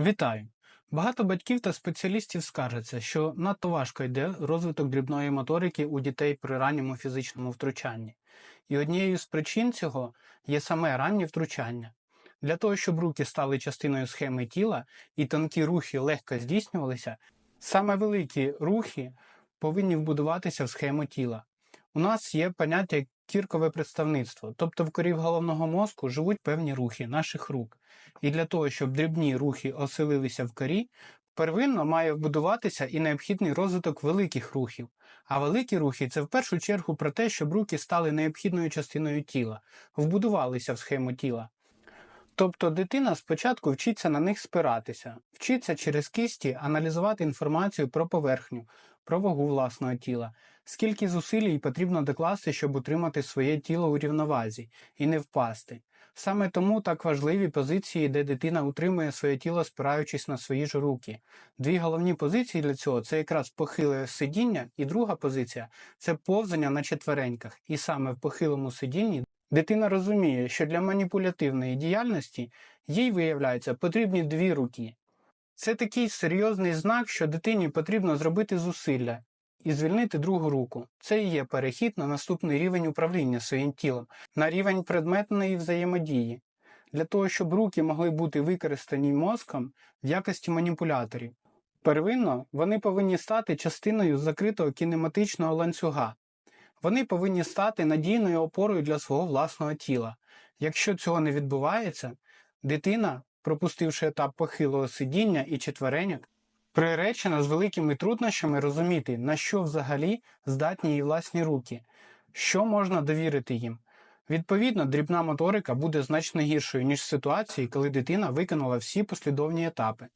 Вітаю! Багато батьків та спеціалістів скаржаться, що надто важко йде розвиток дрібної моторики у дітей при ранньому фізичному втручанні. І однією з причин цього є саме раннє втручання. Для того, щоб руки стали частиною схеми тіла і тонкі рухи легко здійснювалися, саме великі рухи повинні вбудуватися в схему тіла. У нас є поняття кіркове представництво, тобто в корі головного мозку живуть певні рухи наших рук. І для того, щоб дрібні рухи оселилися в корі, первинно має вбудуватися і необхідний розвиток великих рухів. А великі рухи це в першу чергу про те, щоб руки стали необхідною частиною тіла, вбудувалися в схему тіла. Тобто дитина спочатку вчиться на них спиратися, вчиться через кисті аналізувати інформацію про поверхню, про вагу власного тіла, скільки зусиль потрібно докласти, щоб утримати своє тіло у рівновазі і не впасти. Саме тому так важливі позиції, де дитина утримує своє тіло, спираючись на свої ж руки. Дві головні позиції для цього це якраз похиле сидіння, і друга позиція це повзання на четвереньках. І саме в похилому сидінні дитина розуміє, що для маніпулятивної діяльності їй виявляється потрібні дві руки. Це такий серйозний знак, що дитині потрібно зробити зусилля і звільнити другу руку. Це і є перехід на наступний рівень управління своїм тілом, на рівень предметної взаємодії, для того, щоб руки могли бути використані мозком в якості маніпуляторів. Первинно вони повинні стати частиною закритого кінематичного ланцюга. Вони повинні стати надійною опорою для свого власного тіла. Якщо цього не відбувається, дитина, пропустивши етап похилого сидіння і четвереньок, приречена з великими труднощами розуміти, на що взагалі здатні її власні руки, що можна довірити їм. Відповідно, дрібна моторика буде значно гіршою, ніж в ситуації, коли дитина виконала всі послідовні етапи.